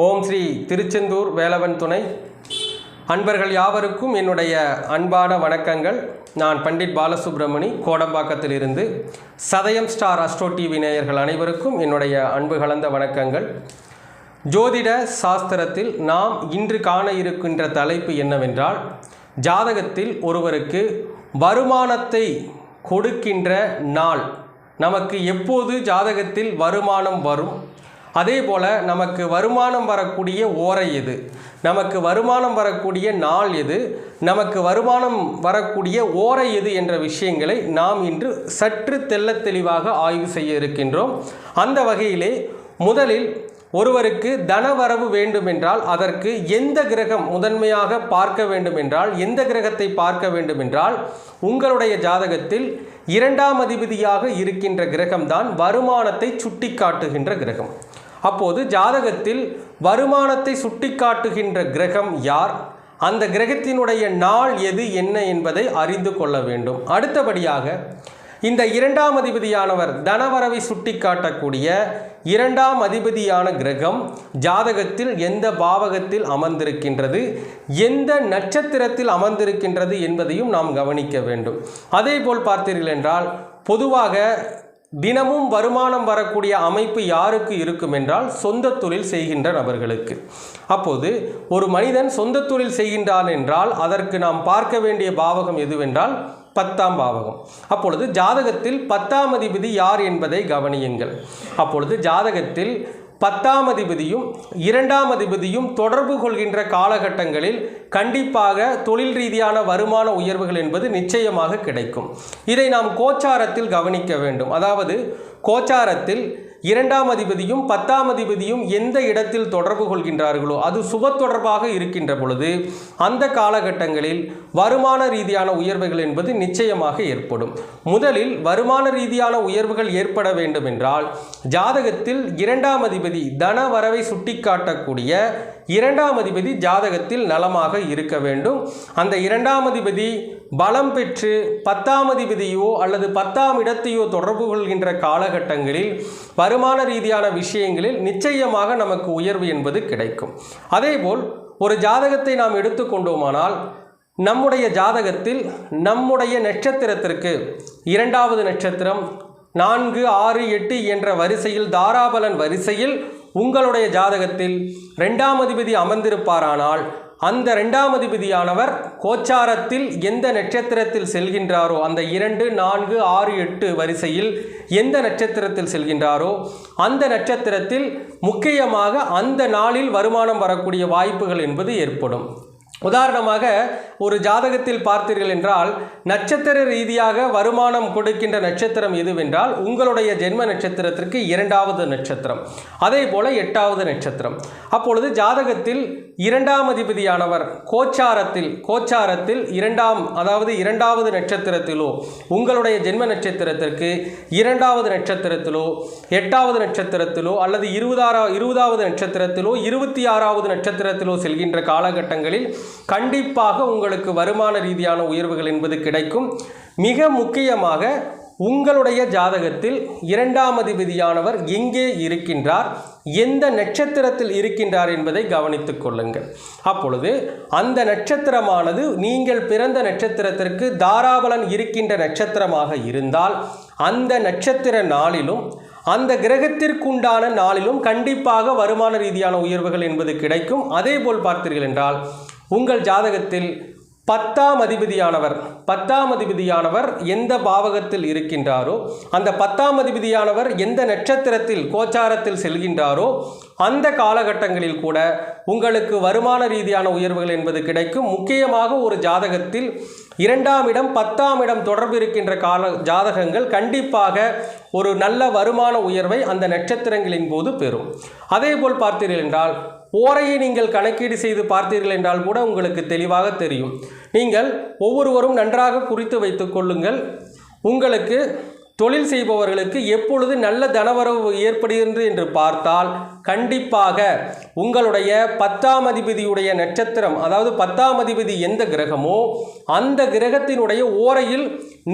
ஓம் ஸ்ரீ திருச்செந்தூர் வேலவன் துணை. அன்பர்கள் யாவருக்கும் என்னுடைய அன்பான வணக்கங்கள். நான் பண்டிட் பாலசுப்ரமணி கோடம்பாக்கத்திலிருந்து சதயம் ஸ்டார் அஸ்ட்ரோ டிவி நேயர்கள் அனைவருக்கும் என்னுடைய அன்பு கலந்த வணக்கங்கள். ஜோதிட சாஸ்திரத்தில் நாம் இன்று காண இருக்கின்ற தலைப்பு என்னவென்றால் ஜாதகத்தில் ஒருவருக்கு வருமானத்தை கொடுக்கின்ற நாள். நமக்கு எப்போது ஜாதகத்தில் வருமானம் வரும்? அதே போல் நமக்கு வருமானம் வரக்கூடிய ஓரை எது? நமக்கு வருமானம் வரக்கூடிய நாள் எது? நமக்கு வருமானம் வரக்கூடிய ஓரை எது என்ற விஷயங்களை நாம் இன்று சற்று தெள்ளத் தெளிவாக ஆய்வு செய்ய இருக்கின்றோம். அந்த வகையிலே முதலில் ஒருவருக்கு தனவரவு வேண்டுமென்றால் அதற்கு எந்த கிரகம் முதன்மையாக பார்க்க வேண்டுமென்றால் எந்த கிரகத்தை பார்க்க வேண்டுமென்றால் உங்களுடைய ஜாதகத்தில் இரண்டாம் அதிபதியாக இருக்கின்ற கிரகம்தான் வருமானத்தை சுட்டி காட்டுகின்ற கிரகம். அப்போது ஜாதகத்தில் வருமானத்தை சுட்டிக்காட்டுகின்ற கிரகம் யார்? அந்த கிரகத்தினுடைய நாள் எது என்ன என்பதை அறிந்து கொள்ள வேண்டும். அடுத்தபடியாக இந்த இரண்டாம் அதிபதியானவர் தனவரவை சுட்டிக்காட்டக்கூடிய இரண்டாம் அதிபதியான கிரகம் ஜாதகத்தில் எந்த பாவகத்தில் அமர்ந்திருக்கின்றது எந்த நட்சத்திரத்தில் அமர்ந்திருக்கின்றது என்பதையும் நாம் கவனிக்க வேண்டும். அதே போல் பார்த்தீர்கள் என்றால் பொதுவாக தினமும் வருமானம் வரக்கூடிய அமைப்பு யாருக்கு இருக்கும் என்றால் சொந்த தொழில் செய்கின்ற நபர்களுக்கு. அப்போது ஒரு மனிதன் சொந்த தொழில் செய்கின்றான் என்றால் அதற்கு நாம் பார்க்க வேண்டிய பாவகம் எதுவென்றால் பத்தாம் பாவகம். அப்பொழுது ஜாதகத்தில் பத்தாம் அதிபதி யார் என்பதை கவனியுங்கள். அப்பொழுது ஜாதகத்தில் பத்தாம் அதிபதியும் இரண்டாம் அதிபதியும் தொடர்பு கொள்கின்ற காலகட்டங்களில் கண்டிப்பாக தொழில் ரீதியான வருமான உயர்வுகள் என்பது நிச்சயமாக கிடைக்கும். இதை நாம் கோச்சாரத்தில் கவனிக்க வேண்டும். அதாவது கோச்சாரத்தில் இரண்டாம் அதிபதியும் பத்தாம் அதிபதியும் எந்த இடத்தில் தொடர்பு கொள்கின்றார்களோ அது சுப தொடர்பாக இருக்கின்ற பொழுது அந்த காலகட்டங்களில் வருமான ரீதியான உயர்வுகள் என்பது நிச்சயமாக ஏற்படும். முதலில் வருமான ரீதியான உயர்வுகள் ஏற்பட வேண்டும் என்றால் ஜாதகத்தில் இரண்டாம் அதிபதி தன வரவை சுட்டிக்காட்டக்கூடிய இரண்டாம் அதிபதி ஜாதகத்தில் நலமாக இருக்க வேண்டும். அந்த இரண்டாம் அதிபதி பலம் பெற்று பத்தாம் அதிபதியோ அல்லது பத்தாம் இடத்தையோ தொடர்பு கொள்கின்ற காலகட்டங்களில் வருமான ரீதியான விஷயங்களில் நிச்சயமாக நமக்கு உயர்வு என்பது கிடைக்கும். அதேபோல் ஒரு ஜாதகத்தை நாம் எடுத்துக்கொண்டோமானால் நம்முடைய ஜாதகத்தில் நம்முடைய நட்சத்திரத்திற்கு இரண்டாவது நட்சத்திரம் நான்கு ஆறு எட்டு என்ற வரிசையில் தாராபலன் வரிசையில் உங்களுடைய ஜாதகத்தில் ரெண்டாம் அதிபதி அமர்ந்திருப்பாரானால் அந்த ரெண்டாம் அதிபதியானவர் கோச்சாரத்தில் எந்த நட்சத்திரத்தில் செல்கின்றாரோ அந்த இரண்டு நான்கு ஆறு எட்டு வரிசையில் எந்த நட்சத்திரத்தில் செல்கின்றாரோ அந்த நட்சத்திரத்தில் முக்கியமாக அந்த நாளில் வருமானம் வரக்கூடிய வாய்ப்புகள் என்பது ஏற்படும். உதாரணமாக ஒரு ஜாதகத்தில் பார்த்தீர்கள் என்றால் நட்சத்திர ரீதியாக வருமானம் கொடுக்கின்ற நட்சத்திரம் எதுவென்றால் உங்களுடைய ஜென்ம நட்சத்திரத்திற்கு இரண்டாவது நட்சத்திரம். அதே போல எட்டாவது நட்சத்திரம். அப்பொழுது ஜாதகத்தில் இரண்டாம் அதிபதியானவர் கோச்சாரத்தில் கோச்சாரத்தில் இரண்டாம் அதாவது இரண்டாவது நட்சத்திரத்திலோ உங்களுடைய ஜென்ம நட்சத்திரத்திற்கு இரண்டாவது நட்சத்திரத்திலோ எட்டாவது நட்சத்திரத்திலோ அல்லது இருபதாரா இருபதாவது நட்சத்திரத்திலோ இருபத்தி ஆறாவது நட்சத்திரத்திலோ செல்கின்ற காலகட்டங்களில் கண்டிப்பாக உங்களுக்கு வருமான ரீதியான உயர்வுகள் என்பது கிடைக்கும். மிக முக்கியமாக உங்களுடைய ஜாதகத்தில் இரண்டாம் அதிபதியானவர் எங்கே இருக்கின்றார் எந்த நட்சத்திரத்தில் இருக்கின்றார் என்பதை கவனித்துக் கொள்ளுங்கள். அப்பொழுது அந்த நட்சத்திரமானது நீங்கள் பிறந்த நட்சத்திரத்திற்கு தாராபலன் இருக்கின்ற நட்சத்திரமாக இருந்தால் அந்த நட்சத்திர நாளிலும் அந்த கிரகத்திற்குண்டான நாளிலும் கண்டிப்பாக வருமான ரீதியான உயர்வுகள் என்பது கிடைக்கும். அதே போல் பார்த்தீர்கள் என்றால் உங்கள் ஜாதகத்தில் பத்தாம் அதிபதியானவர் பத்தாம் அதிபதியானவர் எந்த பாவகத்தில் இருக்கின்றாரோ அந்த பத்தாம் அதிபதியானவர் எந்த நட்சத்திரத்தில் கோச்சாரத்தில் செல்கின்றாரோ அந்த காலகட்டங்களில் கூட உங்களுக்கு வருமான ரீதியான உயர்வுகள் என்பது கிடைக்கும். முக்கியமாக ஒரு ஜாதகத்தில் இரண்டாம் இடம் பத்தாம் இடம் தொடர்பு இருக்கின்ற கால ஜாதகங்கள் கண்டிப்பாக ஒரு நல்ல வருமான உயர்வை அந்த நட்சத்திரங்களின் போது பெறும். அதே போல் பார்த்தீர்கள் என்றால் ஓரையை நீங்கள் கணக்கீடு செய்து பார்த்தீர்கள் என்றால் கூட உங்களுக்கு தெளிவாக தெரியும். நீங்கள் ஒவ்வொருவரும் நன்றாக குறித்து வைத்து கொள்ளுங்கள். உங்களுக்கு தொழில் செய்பவர்களுக்கு எப்பொழுது நல்ல தனவரவு ஏற்படுகின்றது என்று பார்த்தால் கண்டிப்பாக உங்களுடைய பத்தாம் அதிபதியுடைய நட்சத்திரம் அதாவது பத்தாம் அதிபதி எந்த கிரகமோ அந்த கிரகத்தினுடைய ஓரையில்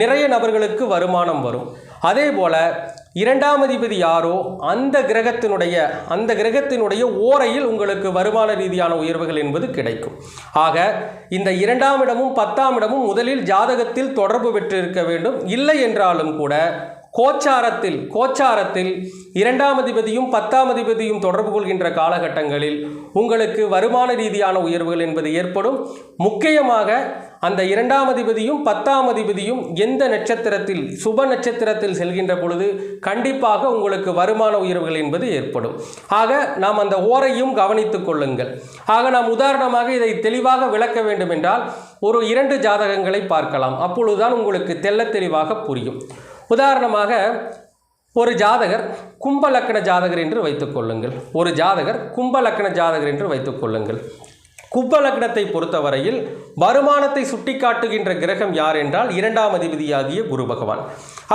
நிறைய நபர்களுக்கு வருமானம் வரும். அதே போல இரண்டாம் அதிபதி யாரோ அந்த கிரகத்தினுடைய அந்த கிரகத்தினுடைய ஓரையில் உங்களுக்கு வருமான ரீதியான உயர்வுகள் என்பது கிடைக்கும். ஆக இந்த இரண்டாம் இடமும் பத்தாம் இடமும் முதலில் ஜாதகத்தில் தொடர்பு பெற்றிருக்க வேண்டும். இல்லை என்றாலும் கூட கோச்சாரத்தில் கோச்சாரத்தில் இரண்டாம் அதிபதியும் பத்தாம் அதிபதியும் தொடர்பு கொள்கின்ற காலகட்டங்களில் உங்களுக்கு வருமான ரீதியான உயர்வுகள் என்பது ஏற்படும். முக்கியமாக அந்த இரண்டாம் அதிபதியும் பத்தாம் அதிபதியும் எந்த நட்சத்திரத்தில் சுப நட்சத்திரத்தில் செல்கின்ற பொழுது கண்டிப்பாக உங்களுக்கு வருமான உயர்வுகள் என்பது ஏற்படும். ஆக நாம் அந்த ஓரையும் கவனித்துக் கொள்ளுங்கள். ஆக நாம் உதாரணமாக இதை தெளிவாக விளக்க வேண்டும் என்றால் ஒரு இரண்டு ஜாதகங்களை பார்க்கலாம். அப்பொழுதுதான் உங்களுக்கு தெள்ளத் தெளிவாக புரியும். உதாரணமாக ஒரு ஜாதகர் கும்ப லக்கண ஜாதகர் என்று வைத்துக் கொள்ளுங்கள். ஒரு ஜாதகர் கும்ப லக்கண ஜாதகர் என்று வைத்துக் கொள்ளுங்கள். கும்ப லக்னத்தை பொறுத்தவரையில் வருமானத்தை சுட்டிக்காட்டுகின்ற கிரகம் யார் என்றால் இரண்டாம் அதிபதியாகிய குரு பகவான்.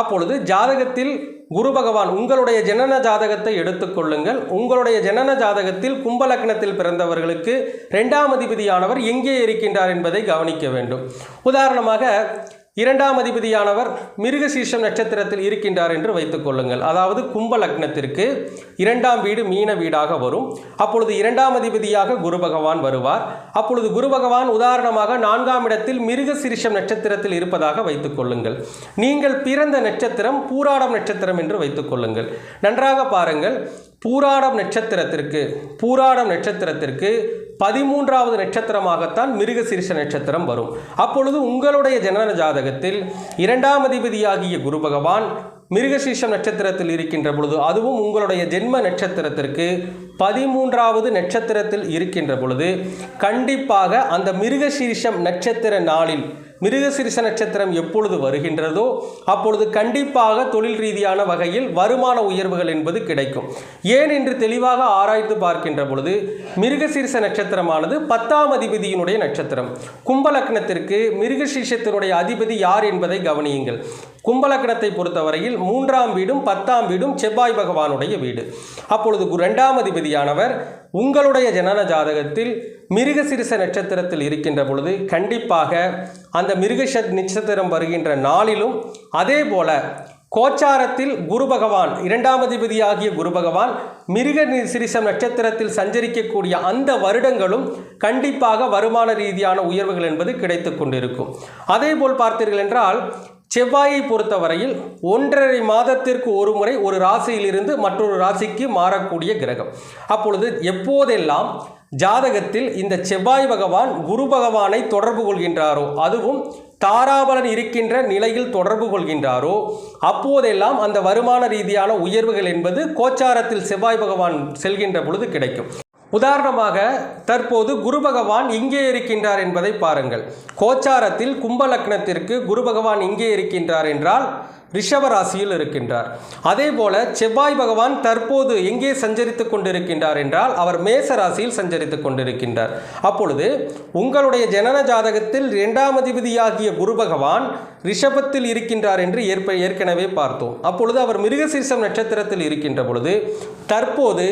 அப்பொழுது ஜாதகத்தில் குரு பகவான் உங்களுடைய ஜனன ஜாதகத்தை எடுத்துக்கொள்ளுங்கள் உங்களுடைய ஜனன ஜாதகத்தில் கும்பலக்னத்தில் பிறந்தவர்களுக்கு இரண்டாம் அதிபதியானவர் எங்கே இருக்கின்றார் என்பதை கவனிக்க வேண்டும். உதாரணமாக இரண்டாம் அதிபதியானவர் மிருகசீஷம் நட்சத்திரத்தில் இருக்கின்றார் என்று வைத்துக் கொள்ளுங்கள். அதாவது கும்ப லக்னத்திற்கு இரண்டாம் வீடு மீன வீடாக வரும். அப்பொழுது இரண்டாம் அதிபதியாக குரு பகவான் வருவார். அப்பொழுது குரு பகவான் உதாரணமாக நான்காம் இடத்தில் மிருகசீரிஷம் நட்சத்திரத்தில் இருப்பதாக வைத்துக் கொள்ளுங்கள். நீங்கள் பிறந்த நட்சத்திரம் பூராடம் நட்சத்திரம் என்று வைத்துக் கொள்ளுங்கள். நன்றாக பாருங்கள். பூராடம் நட்சத்திரத்திற்கு பூராடம் நட்சத்திரத்திற்கு பதிமூன்றாவது நட்சத்திரமாகத்தான் மிருகசீர்ஷ நட்சத்திரம் வரும். அப்பொழுது உங்களுடைய ஜனன ஜாதகத்தில் இரண்டாம் அதிபதியாகிய குரு பகவான் மிருகசீர்ஷம் நட்சத்திரத்தில் இருக்கின்ற பொழுது அதுவும் உங்களுடைய ஜென்ம நட்சத்திரத்திற்கு பதிமூன்றாவது நட்சத்திரத்தில் இருக்கின்ற பொழுது கண்டிப்பாக அந்த மிருகசீர்ஷம் நட்சத்திர நாளில் மிருகசிரிச நட்சத்திரம் எப்பொழுது வருகின்றதோ அப்பொழுது கண்டிப்பாக தொழில் ரீதியான வகையில் வருமான உயர்வுகள் என்பது கிடைக்கும். ஏன் என்று தெளிவாக ஆராய்ந்து பார்க்கின்ற பொழுது மிருகசீரிச நட்சத்திரமானது பத்தாம் அதிபதியினுடைய நட்சத்திரம். கும்பலக்னத்திற்கு மிருகசீஷத்தினுடைய அதிபதி யார் என்பதை கவனியுங்கள். கும்பலக்கணத்தை பொறுத்தவரையில் மூன்றாம் வீடும் பத்தாம் வீடும் செவ்வாய் பகவானுடைய வீடு. அப்பொழுது கு- இரண்டாம் அதிபதியானவர் உங்களுடைய ஜனன ஜாதகத்தில் மிருகசிரிச நட்சத்திரத்தில் இருக்கின்ற பொழுது கண்டிப்பாக அந்த மிருகஷ நட்சத்திரம் வருகின்ற நாளிலும் அதே போல கோச்சாரத்தில் குரு பகவான் இரண்டாம் அதிபதியாகிய குரு பகவான் மிருக நி- சிரிசம் நட்சத்திரத்தில் சஞ்சரிக்கக்கூடிய அந்த வருடங்களும் கண்டிப்பாக வருமான ரீதியான உயர்வுகள் என்பது கிடைத்து கொண்டிருக்கும். அதே போல் பார்த்தீர்கள் என்றால் செவ்வாயை பொறுத்தவரையில் ஒன்றரை மாதத்திற்கு ஒரு முறை ஒரு ராசியிலிருந்து மற்றொரு ராசிக்கு மாறக்கூடிய கிரகம். அப்பொழுது எப்போதெல்லாம் ஜாதகத்தில் இந்த செவ்வாய் பகவான் குரு பகவானை தொடர்பு கொள்கின்றாரோ அதுவும் தாராபலன் இருக்கின்ற நிலையில் தொடர்பு கொள்கின்றாரோ அப்போதெல்லாம் அந்த வருமான ரீதியான உயர்வுகள் என்பது கோச்சாரத்தில் செவ்வாய் பகவான் செல்கின்ற பொழுது கிடைக்கும். உதாரணமாக தற்போது குரு பகவான் இங்கே இருக்கின்றார் என்பதை பாருங்கள். கோச்சாரத்தில் கும்பலக்னத்திற்கு குரு பகவான் இங்கே இருக்கின்றார் என்றால் ரிஷப ராசியில் இருக்கின்றார். அதே போல செவ்வாய் பகவான் தற்போது எங்கே சஞ்சரித்துக் கொண்டிருக்கின்றார் என்றால் அவர் மேச ராசியில் சஞ்சரித்து கொண்டிருக்கின்றார். அப்பொழுது உங்களுடைய ஜனன ஜாதகத்தில் இரண்டாம் அதிபதியாகிய குரு பகவான் ரிஷபத்தில் இருக்கின்றார் என்று ஏற்ப ஏற்கனவே பார்த்தோம். அப்பொழுது அவர் மிருகசீர்ஷம் நட்சத்திரத்தில் இருக்கின்ற பொழுது தற்போது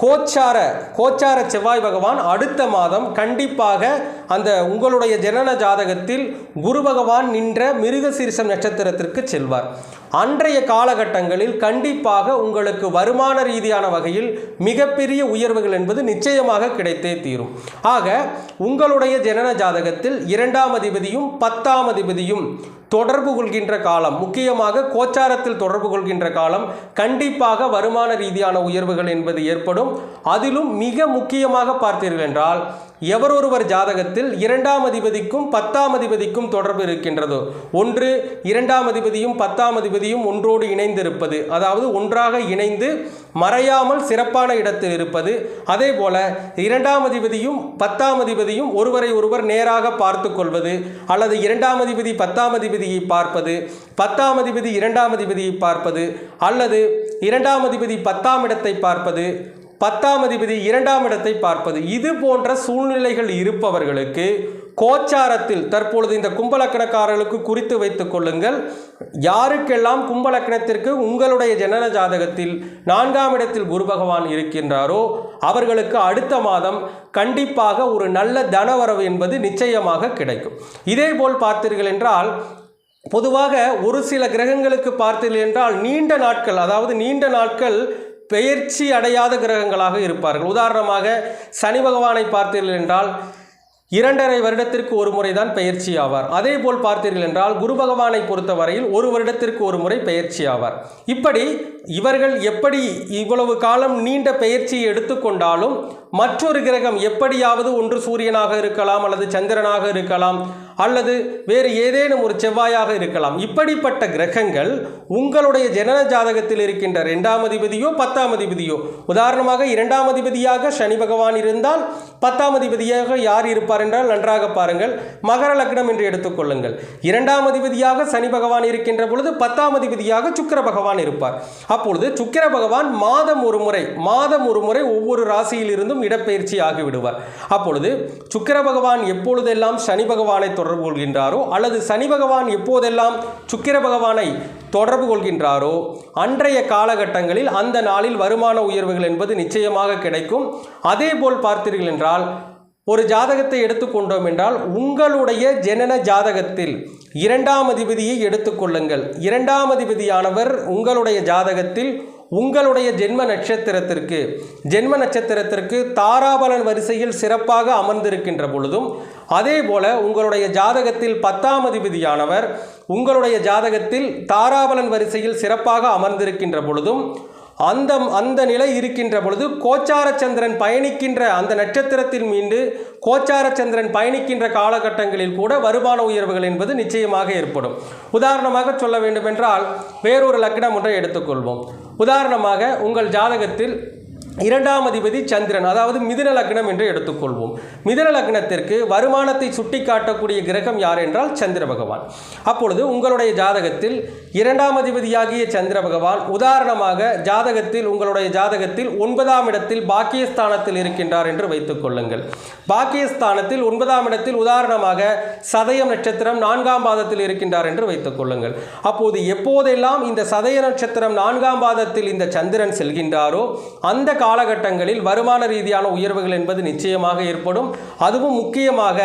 கோச்சார கோச்சார செவ்வாய் பகவான் அடுத்த மாதம் கண்டிப்பாக அந்த உங்களுடைய ஜனன ஜாதகத்தில் குரு பகவான் நின்ற மிருகசீரிசம் நட்சத்திரத்திற்கு செல்வார். அன்றைய காலகட்டங்களில் கண்டிப்பாக உங்களுக்கு வருமான ரீதியான வகையில் மிகப்பெரிய உயர்வுகள் என்பது நிச்சயமாக கிடைத்தே தீரும். ஆக உங்களுடைய ஜனன ஜாதகத்தில் இரண்டாம் அதிபதியும் பத்தாம் அதிபதியும் தொடர்பு கொள்கின்ற காலம் முக்கியமாக கோச்சாரத்தில் தொடர்பு கொள்கின்ற காலம் கண்டிப்பாக வருமான ரீதியான உயர்வுகள் என்பது ஏற்படும். அதிலும் மிக முக்கியமாக பார்த்தீர்கள் என்றால் எவரொருவர் ஜாதகத்தில் இரண்டாம் அதிபதிக்கும் பத்தாம் அதிபதிக்கும் தொடர்பு இருக்கின்றதோ ஒன்று இரண்டாம் அதிபதியும் பத்தாம் அதிபதியும் ஒன்றோடு இணைந்திருப்பது அதாவது ஒன்றாக இணைந்து மறையாமல் சிறப்பான இடத்தில் இருப்பது அதே போல இரண்டாம் அதிபதியும் பத்தாம் அதிபதியும் ஒருவரை ஒருவர் நேராக பார்த்து கொள்வது அல்லது இரண்டாம் அதிபதி பத்தாம் அதிபதியை பார்ப்பது பத்தாம் அதிபதி இரண்டாம் அதிபதியை பார்ப்பது அல்லது இரண்டாம் அதிபதி பத்தாம் இடத்தை பார்ப்பது பத்தாம் அதிபதி இரண்டாம் இடத்தை பார்ப்பது. இது போன்ற சூழ்நிலைகள் இருப்பவர்களுக்கு கோச்சாரத்தில் தற்பொழுது இந்த கும்பலக்கணக்காரர்களுக்கு குறித்து வைத்துக் கொள்ளுங்கள். யாருக்கெல்லாம் கும்பலக்கணத்திற்கு உங்களுடைய ஜனன ஜாதகத்தில் நான்காம் இடத்தில் குரு பகவான் இருக்கின்றாரோ அவர்களுக்கு அடுத்த மாதம் கண்டிப்பாக ஒரு நல்ல தனவரவு என்பது நிச்சயமாக கிடைக்கும். இதேபோல் பார்த்தீர்கள் என்றால் பொதுவாக ஒரு சில கிரகங்களுக்கு பார்த்தீர்கள் என்றால் நீண்ட நாட்கள் அதாவது நீண்ட நாட்கள் பெயர்ச்சி அடையாத கிரகங்களாக இருப்பார்கள். உதாரணமாக சனி பகவானை பார்த்தீர்கள் என்றால் இரண்டரை வருடத்திற்கு ஒரு முறை தான் பெயர்ச்சி ஆவார். அதே போல் பார்த்தீர்கள் என்றால் குரு பகவானை பொறுத்தவரையில் ஒரு வருடத்திற்கு ஒரு முறை பெயர்ச்சி ஆவார். இப்படி இவர்கள் எப்படி இவ்வளவு காலம் நீண்ட பெயர்ச்சியை எடுத்துக்கொண்டாலும் மற்றொரு கிரகம் எப்படியாவது ஒன்று சூரியனாக இருக்கலாம் அல்லது சந்திரனாக இருக்கலாம் அல்லது வேறு ஏதேனும் ஒரு செவ்வாயாக இருக்கலாம். இப்படிப்பட்ட கிரகங்கள் உங்களுடைய ஜனன ஜாதகத்தில் இருக்கின்ற இரண்டாம் அதிபதியோ பத்தாம் அதிபதியோ. உதாரணமாக இரண்டாம் அதிபதியாக சனி பகவான் இருந்தால் பத்தாம் அதிபதியாக யார் இருப்பார் என்றால் நன்றாக பாருங்கள். மகர லக்னம் என்று எடுத்துக்கொள்ளுங்கள் இரண்டாம் அதிபதியாக சனி பகவான் இருக்கின்ற பொழுது பத்தாம் அதிபதியாக சுக்கிர பகவான் இருப்பார். அப்பொழுது சுக்கிர பகவான் மாதம் ஒரு முறை மாதம் ஒரு முறை ஒவ்வொரு ராசியில் இடப்பெயர்ச்சி ஆகிவிடுவார் அப்பொழுது சுக்கர பகவான் எப்பொழுதெல்லாம் சனி பகவானை தொடர்பு கொள்கின்றாரோ அல்லது சனி பகவான் எப்போதெல்லாம் சுக்கிர பகவானை தொடர்பு கொள்கின்றாரோ அன்றைய காலகட்டங்களில் அந்த நாளில் வருமான உயர்வுகள் என்பது நிச்சயமாக கிடைக்கும். அதே போல் பார்த்தீர்கள் என்றால் ஒரு ஜாதகத்தை எடுத்துக்கொண்டோம் என்றால் உங்களுடைய ஜனன ஜாதகத்தில் இரண்டாம் அதிபதியை எடுத்துக்கொள்ளுங்கள் இரண்டாம் அதிபதியானவர் உங்களுடைய ஜாதகத்தில் உங்களுடைய ஜென்ம நட்சத்திரத்திற்கு ஜென்ம நட்சத்திரத்திற்கு தாராபலன் வரிசையில் சிறப்பாக அமர்ந்திருக்கின்ற பொழுதும் அதே போல உங்களுடைய ஜாதகத்தில் பத்தாம் அதிபதியானவர் உங்களுடைய ஜாதகத்தில் தாராபலன் வரிசையில் சிறப்பாக அமர்ந்திருக்கின்ற பொழுதும் அந்த அந்த நிலை இருக்கின்ற பொழுது கோச்சார சந்திரன் பயணிக்கின்ற அந்த நட்சத்திரத்தில் மீண்டு கோச்சார சந்திரன் பயணிக்கின்ற காலகட்டங்களில் கூட வருமான உயர்வுகள் என்பது நிச்சயமாக ஏற்படும். உதாரணமாக சொல்ல வேண்டுமென்றால் வேறொரு லக்னம் ஒன்றை எடுத்துக்கொள்வோம். உதாரணமாக உங்கள் ஜாதகத்தில் இரண்டாம் அதிபதி சந்திரன் அதாவது மிதுன லக்னம் என்று எடுத்துக்கொள்வோம். மிதுன லக்னத்திற்கு வருமானத்தை சுட்டிக்காட்டக்கூடிய கிரகம் யார் என்றால் சந்திர பகவான். அப்பொழுது உங்களுடைய ஜாதகத்தில் இரண்டாம் அதிபதியாகிய சந்திர பகவான் உதாரணமாக ஜாதகத்தில் உங்களுடைய ஜாதகத்தில் ஒன்பதாம் இடத்தில் பாக்கியஸ்தானத்தில் இருக்கின்றார் என்று வைத்துக் கொள்ளுங்கள். பாக்கியஸ்தானத்தில் ஒன்பதாம் இடத்தில் உதாரணமாக சதயம் நட்சத்திரம் நான்காம் பாதத்தில் இருக்கின்றார் என்று வைத்துக் கொள்ளுங்கள். அப்போது எப்போதெல்லாம் இந்த சதய நட்சத்திரம் நான்காம் பாதத்தில் இந்த சந்திரன் செல்கின்றாரோ அந்த காலகட்டங்களில் வருமான ரீதியான உயர்வுகள் என்பது நிச்சயமாக ஏற்படும். அதுவும் முக்கியமாக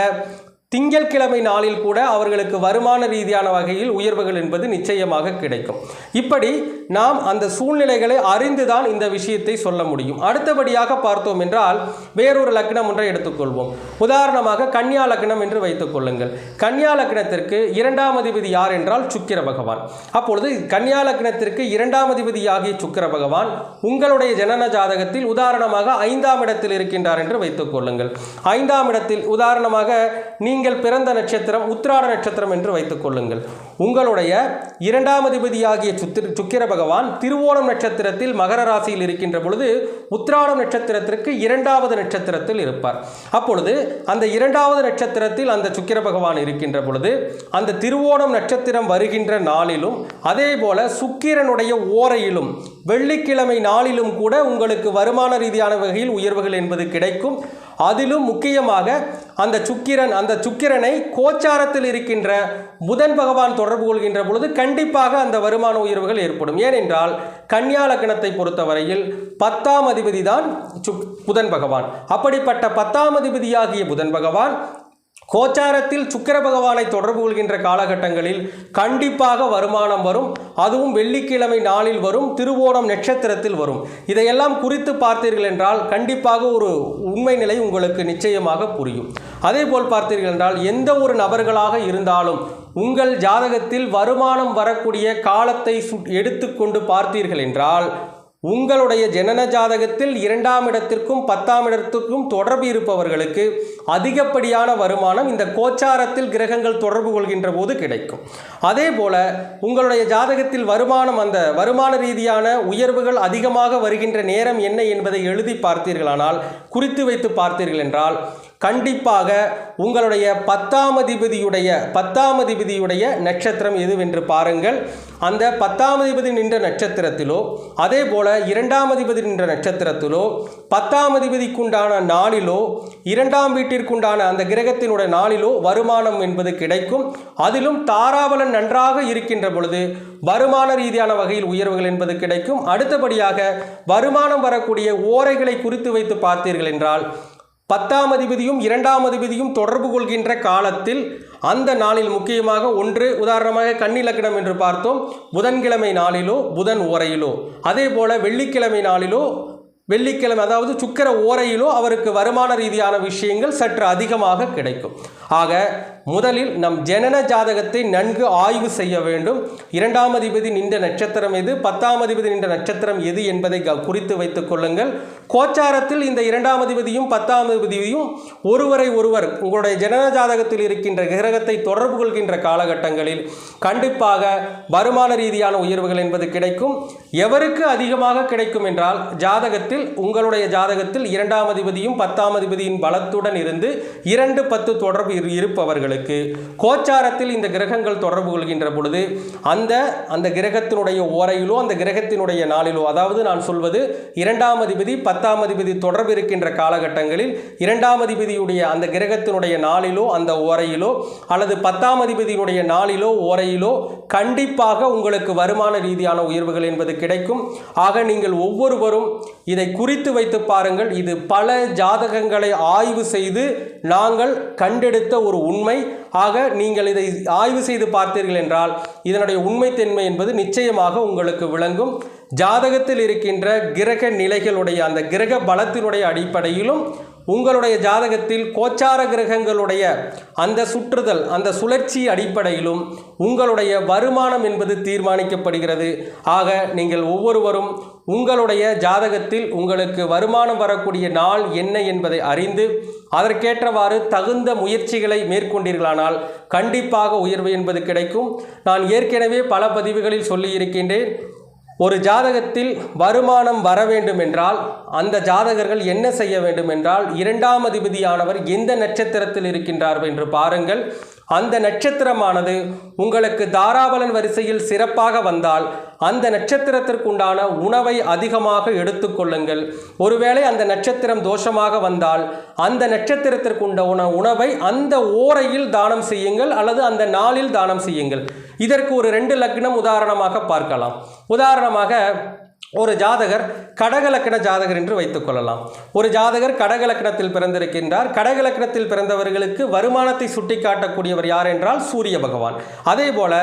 திங்கட்கிழமை நாளில் கூட அவர்களுக்கு வருமான ரீதியான வகையில் உயர்வுகள் என்பது நிச்சயமாக கிடைக்கும். இப்படி நாம் அந்த சூழ்நிலைகளை அறிந்துதான் இந்த விஷயத்தை சொல்ல முடியும். அடுத்தபடியாக பார்த்தோம் என்றால் வேறொரு லக்னம் ஒன்றை எடுத்துக்கொள்வோம். உதாரணமாக கன்னியா லக்னம் என்று வைத்துக் கொள்ளுங்கள். கன்னியா லக்னத்திற்கு இரண்டாம் அதிபதி யார் என்றால் சுக்கிர பகவான். அப்பொழுது கன்னியா லக்னத்திற்கு இரண்டாம் அதிபதியாகிய சுக்கிர பகவான் உங்களுடைய ஜனன ஜாதகத்தில் உதாரணமாக ஐந்தாம் இடத்தில் இருக்கின்றார் என்று வைத்துக் கொள்ளுங்கள். ஐந்தாம் இடத்தில் உதாரணமாக நீ நீங்கள் பிறந்த நட்சத்திரம் உத்திராட நட்சத்திரம் என்று வைத்துக் கொள்ளுங்கள். உங்களுடைய இரண்டாம் அதிபதியாகிய சுத்திர சுக்கிர பகவான் திருவோணம் நட்சத்திரத்தில் மகர ராசியில் இருக்கின்ற பொழுது உத்திராடம் நட்சத்திரத்திற்கு இரண்டாவது நட்சத்திரத்தில் இருப்பார். அப்பொழுது அந்த இரண்டாவது நட்சத்திரத்தில் அந்த சுக்கிர பகவான் இருக்கின்ற பொழுது அந்த திருவோணம் நட்சத்திரம் வருகின்ற நாளிலும் அதே போல சுக்கிரனுடைய ஓரையிலும் வெள்ளிக்கிழமை நாளிலும் கூட உங்களுக்கு வருமான ரீதியான வகையில் உயர்வுகள் என்பது கிடைக்கும். அதிலும் முக்கியமாக அந்த சுக்கிரன் அந்த சுக்கிரனை கோச்சாரத்தில் இருக்கின்ற புதன் பகவான் தொடர்பு கொள்கின்ற பொழுது கண்டிப்பாக அந்த வருமான உயர்வுகள் ஏற்படும். ஏனென்றால் கன்னியா லக்னத்தை பொறுத்தவரையில் பத்தாம் அதிபதி தான் சுக் புதன் பகவான். அப்படிப்பட்ட பத்தாம் அதிபதியாகிய புதன் பகவான் கோச்சாரத்தில் சுக்கர பகவானை தொடர்பு கொள்கின்ற காலகட்டங்களில் கண்டிப்பாக வருமானம் வரும். அதுவும் வெள்ளிக்கிழமை நாளில் வரும். திருவோணம் நட்சத்திரத்தில் வரும். இதையெல்லாம் குறித்து பார்த்தீர்கள் என்றால் கண்டிப்பாக ஒரு உண்மை நிலை உங்களுக்கு நிச்சயமாக புரியும். அதே போல் பார்த்தீர்கள் என்றால் எந்த ஒரு நபர்களாக இருந்தாலும் உங்கள் ஜாதகத்தில் வருமானம் வரக்கூடிய காலத்தை சு எடுத்துக்கொண்டு பார்த்தீர்கள் என்றால் உங்களுடைய ஜனன ஜாதகத்தில் இரண்டாம் இடத்திற்கும் பத்தாம் இடத்திற்கும் தொடர்பு இருப்பவர்களுக்கு அதிகப்படியான வருமானம் இந்த கோச்சாரத்தில் கிரகங்கள் தொடர்பு கொள்கின்ற போது கிடைக்கும். அதே போல உங்களுடைய ஜாதகத்தில் வருமானம் அந்த வருமான ரீதியான உயர்வுகள் அதிகமாக வருகின்ற நேரம் என்ன என்பதை எழுதி பார்த்தீர்களானால் குறித்து வைத்து பார்த்தீர்கள் என்றால் கண்டிப்பாக உங்களுடைய பத்தாம் அதிபதியுடைய பத்தாம் அதிபதியுடைய நட்சத்திரம் எதுவென்று பாருங்கள். அந்த பத்தாம் அதிபதி நின்ற நட்சத்திரத்திலோ அதே போல இரண்டாம் அதிபதி நின்ற நட்சத்திரத்திலோ பத்தாம் அதிபதிக்குண்டான நாளிலோ இரண்டாம் வீட்டிற்குண்டான அந்த கிரகத்தினுடைய நாளிலோ வருமானம் என்பது கிடைக்கும். அதிலும் தாராபலன் நன்றாக இருக்கின்ற பொழுது வருமான ரீதியான வகையில் உயர்வுகள் என்பது கிடைக்கும். அடுத்தபடியாக வருமானம் வரக்கூடிய ஓரைகளை குறித்து வைத்து பார்த்தீர்கள் என்றால் பத்தாம் அதிபதியும் இரண்டாம் அதிபதியும் தொடர்பு கொள்கின்ற காலத்தில் அந்த நாளில் முக்கியமாக ஒன்று உதாரணமாக கன்னிலக்கணம் என்று பார்த்தோம் புதன்கிழமை நாளிலோ புதன் ஓரையிலோ. அதே போல வெள்ளிக்கிழமை நாளிலோ வெள்ளிக்கிழமை அதாவது சுக்கிர ஓரையிலோ அவருக்கு வருமான ரீதியான விஷயங்கள் சற்று அதிகமாக கிடைக்கும். ஆக முதலில் நம் ஜனன ஜாதகத்தை நன்கு ஆய்வு செய்ய வேண்டும். இரண்டாம் அதிபதி நின்ற நட்சத்திரம் எது பத்தாம் அதிபதி நின்ற நட்சத்திரம் எது என்பதை க- குறித்து வைத்துக் கொள்ளுங்கள். கோச்சாரத்தில் இந்த இரண்டாம் அதிபதியும் பத்தாம் அதிபதியும் ஒருவரை ஒருவர் உங்களுடைய ஜனன ஜாதகத்தில் இருக்கின்ற கிரகத்தை தொடர்பு கொள்கின்ற காலகட்டங்களில் கண்டிப்பாக வருமான ரீதியான உயர்வுகள் என்பது கிடைக்கும். எவருக்கு அதிகமாக கிடைக்கும் என்றால் ஜாதகத்தில் உங்களுடைய ஜாதகத்தில் இரண்டாம் அதிபதியும் பத்தாம் அதிபதியின் பலத்துடன் இருந்து இரண்டு பத்து தொடர்பு இரு- இருப்பவர்களுக்கு கோச்சாரத்தில் இந்த கிரகங்கள் தொடர்பு கொள்கின்ற பொழுது அந்த அந்த கிரகத்தினுடைய ஓரையிலோ அந்த கிரகத்தினுடைய நாளிலோ அதாவது நான் சொல்வது இரண்டாம் அதிபதி பத்தாம் அதிபதி தொடர்பு இருக்கின்ற காலகட்டங்களில் இரண்டாம் அதிபதியுடைய அந்த கிரகத்தினுடைய நாளிலோ அந்த ஓரையிலோ அல்லது பத்தாம் அதிபதியினுடைய நாளிலோ ஓரையிலோ கண்டிப்பாக உங்களுக்கு வருமான ரீதியான உயர்வுகள் என்பது கிடைக்கும். ஆக நீங்கள் ஒவ்வொருவரும் இதை குறித்து வைத்து பாருங்கள். இது பல ஜாதகங்களை ஆய்வு செய்து நாங்கள் கண்டெடுத்த ஒரு உண்மை. ஆக நீங்கள் இதை ஆய்வு செய்து பார்த்தீர்கள் என்றால் இதனுடைய உண்மைத்தன்மை என்பது நிச்சயமாக உங்களுக்கு விளங்கும். ஜாதகத்தில் இருக்கின்ற கிரக நிலைகளுடைய அந்த கிரக பலத்தினுடைய அடிப்படையிலும் உங்களுடைய ஜாதகத்தில் கோச்சார கிரகங்களுடைய அந்த சுற்றுதல் அந்த சுழற்சி அடிப்படையிலும் உங்களுடைய வருமானம் என்பது தீர்மானிக்கப்படுகிறது. ஆக நீங்கள் ஒவ்வொருவரும் உங்களுடைய ஜாதகத்தில் உங்களுக்கு வருமானம் வரக்கூடிய நாள் என்ன என்பதை அறிந்து அதற்கேற்றவாறு தகுந்த முயற்சிகளை மேற்கொண்டீர்களானால் கண்டிப்பாக உயர்வு என்பது கிடைக்கும். நான் ஏற்கனவே பல பதிவுகளில் சொல்லியிருக்கின்றேன் ஒரு ஜாதகத்தில் வருமானம் வர வேண்டும் என்றால் அந்த ஜாதகர்கள் என்ன செய்ய வேண்டும் என்றால் இரண்டாம் அதிபதியானவர் எந்த நட்சத்திரத்தில் இருக்கின்றார் என்று பாருங்கள். அந்த நட்சத்திரமானது உங்களுக்கு தாராபலன் வரிசையில் சிறப்பாக வந்தால் அந்த நட்சத்திரத்திற்குண்டான உணவை அதிகமாக எடுத்துக்கொள்ளுங்கள் ஒருவேளை அந்த நட்சத்திரம் தோஷமாக வந்தால் அந்த நட்சத்திரத்திற்குண்ட உணவை அந்த ஓரையில் தானம் செய்யுங்கள் அல்லது அந்த நாளில் தானம் செய்யுங்கள். இதற்கு ஒரு ரெண்டு லக்னம் உதாரணமாக பார்க்கலாம். உதாரணமாக ஒரு ஜாதகர் கடகலக்கண ஜாதகர் என்று வைத்துக்கொள்ளலாம் ஒரு ஜாதகர் கடகலக்கணத்தில் பிறந்திருக்கின்றார். கடகலக்கணத்தில் பிறந்தவர்களுக்கு வருமானத்தை சுட்டிக்காட்டக்கூடியவர் யார் என்றால் சூரிய பகவான். அதே போல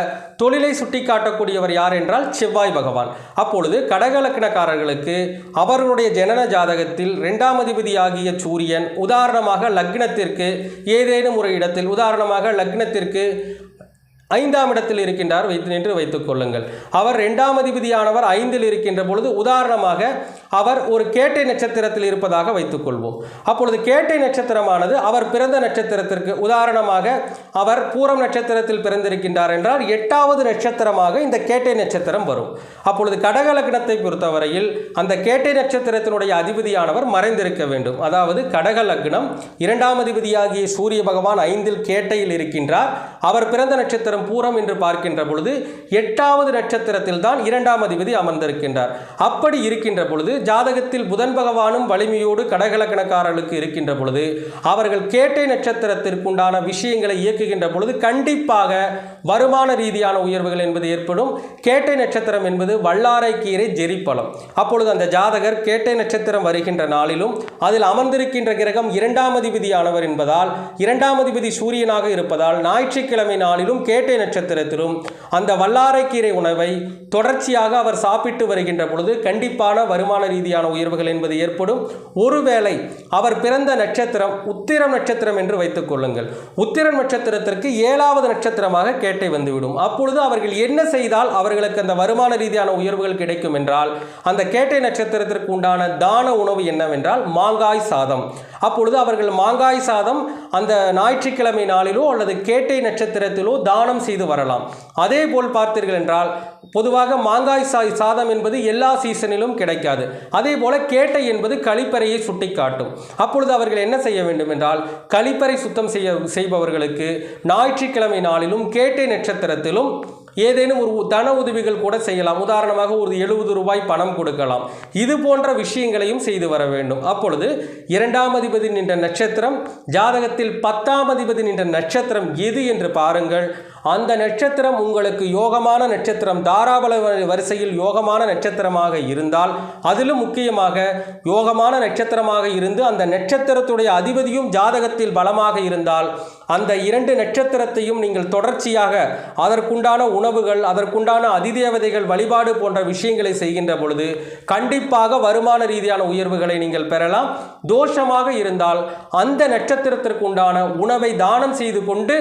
தொழிலை சுட்டிக்காட்டக்கூடியவர் யார் என்றால் செவ்வாய் பகவான். அப்பொழுது கடகலக்கணக்காரர்களுக்கு அவர்களுடைய ஜனன ஜாதகத்தில் இரண்டாம் அதிபதியாகிய சூரியன் உதாரணமாக லக்னத்திற்கு ஏதேனும் ஒரு இடத்தில் உதாரணமாக லக்னத்திற்கு ஐந்தாம் இடத்தில் இருக்கின்றார். வைத்து நின்று வைத்துக் கொள்ளுங்கள். அவர் இரண்டாம் அதிபதியானவர் ஐந்தில் இருக்கின்ற பொழுது உதாரணமாக அவர் ஒரு கேட்டை நட்சத்திரத்தில் இருப்பதாக வைத்துக் கொள்வோம். அப்பொழுது கேட்டை நட்சத்திரமானது அவர் பிறந்த நட்சத்திரத்திற்கு உதாரணமாக அவர் பூரம் நட்சத்திரத்தில் பிறந்திருக்கின்றார் என்றால் எட்டாவது நட்சத்திரமாக இந்த கேட்டை நட்சத்திரம் வரும். அப்பொழுது கடக லக்னத்தை பொறுத்தவரையில் அந்த கேட்டை நட்சத்திரத்தினுடைய அதிபதியானவர் மறைந்திருக்க வேண்டும். அதாவது கடக லக்னம் இரண்டாம் அதிபதியாகிய சூரிய பகவான் ஐந்தில் கேட்டையில் இருக்கின்றார். அவர் பிறந்த நட்சத்திரம் நட்சத்திரம் பூரம் என்று பார்க்கின்ற பொழுது எட்டாவது நட்சத்திரத்தில் தான் இரண்டாம் அதிபதி அமர்ந்திருக்கின்றார். அப்படி இருக்கின்ற பொழுது ஜாதகத்தில் புதன் பகவானும் வலிமையோடு கடகலக்கணக்காரர்களுக்கு இருக்கின்ற பொழுது அவர்கள் கேட்டை நட்சத்திரத்திற்குண்டான விஷயங்களை இயக்குகின்ற பொழுது கண்டிப்பாக வருமான ரீதியான உயர்வுகள் என்பது ஏற்படும். கேட்டை நட்சத்திரம் என்பது வல்லாரை கீரை ஜெரிப்பழம். அப்பொழுது அந்த ஜாதகர் கேட்டை நட்சத்திரம் வருகின்ற நாளிலும் அதில் அமர்ந்திருக்கின்ற கிரகம் இரண்டாம் அதிபதியானவர் என்பதால் இரண்டாம் அதிபதி சூரியனாக இருப்பதால் ஞாயிற்றுக்கிழமை நாளிலும் கேட்டை நட்சத்திரத்திலும் அந்த வல்லாரைக்கீரை உணவை தொடர்ச்சியாக அவர் சாப்பிட்டு வருகின்ற பொழுது கண்டிப்பான வருமான ரீதியான உயர்வுகள் என்பது ஏற்படும். ஒருவேளை அவர் பிறந்த நட்சத்திரம் உத்திரம் நட்சத்திரம் என்று வைத்துக் கொள்ளுங்கள். உத்திரம் நட்சத்திரத்திற்கு ஏழாவது நட்சத்திரமாக கேட்டை வந்துவிடும். அப்பொழுது அவர்கள் என்ன செய்தால் அவர்களுக்கு அந்த வருமான ரீதியான உயர்வுகள் கிடைக்கும் என்றால் அந்த கேட்டை நட்சத்திரத்திற்கு உண்டான தான உணவு என்னவென்றால் மாங்காய் சாதம். அப்பொழுது அவர்கள் மாங்காய் சாதம் அந்த ஞாயிற்றுக்கிழமை நாளிலோ அல்லது கேட்டை நட்சத்திரத்திலோ தானம் செய்து வரலாம். அதே போல் பார்த்தீர்கள் என்றால் பொதுவாக மாங்காய் சா சாதம் என்பது எல்லா சீசனிலும் கிடைக்காது. அதே போல கேட்டை என்பது கழிப்பறையை சுட்டிக்காட்டும். அப்பொழுது அவர்கள் என்ன செய்ய வேண்டும் என்றால் கழிப்பறை சுத்தம் செய்ய செய்பவர்களுக்கு ஞாயிற்றுக்கிழமை நாளிலும் கேட்டை நட்சத்திரத்திலும் ஏதேனும் ஒரு தன உதவிகள் கூட செய்யலாம். உதாரணமாக ஒரு எழுபது ரூபாய் பணம் கொடுக்கலாம். இது போன்ற விஷயங்களையும் செய்து வர வேண்டும். அப்பொழுது இரண்டாம் அதிபதி நின்ற நட்சத்திரம் ஜாதகத்தில் பத்தாம் அதிபதி நின்ற நட்சத்திரம் எது என்று பாருங்கள். அந்த நட்சத்திரம் உங்களுக்கு யோகமான நட்சத்திரம். தாராபல வரிசையில் யோகமான நட்சத்திரமாக இருந்தால் அதிலும் முக்கியமாக யோகமான நட்சத்திரமாக இருந்து அந்த நட்சத்திரத்துடைய அதிபதியும் ஜாதகத்தில் பலமாக இருந்தால் அந்த இரண்டு நட்சத்திரத்தையும் நீங்கள் தொடர்ச்சியாக அதற்குண்டான உணவுகள் அதற்குண்டான அதிதேவதைகள் வழிபாடு போன்ற விஷயங்களை செய்கின்ற பொழுது கண்டிப்பாக வருமான ரீதியான உயர்வுகளை நீங்கள் பெறலாம். தோஷமாக இருந்தால் அந்த நட்சத்திரத்திற்கு உண்டான உணவை தானம் செய்து கொண்டு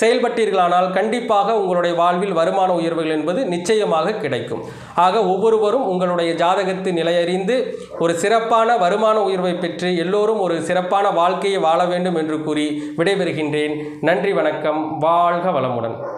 செயல்பட்டீர்களானால் கண்டிப்பாக உங்களுடைய வாழ்வில் வருமான உயர்வுகள் என்பது நிச்சயமாக கிடைக்கும். ஆக ஒவ்வொருவரும் உங்களுடைய ஜாதகத்து நிலையறிந்து ஒரு சிறப்பான வருமான உயர்வை பெற்று எல்லோரும் ஒரு சிறப்பான வாழ்க்கையை வாழ வேண்டும் என்று கூறி விடைபெறுகின்றேன். நன்றி வணக்கம். வாழ்க வளமுடன்.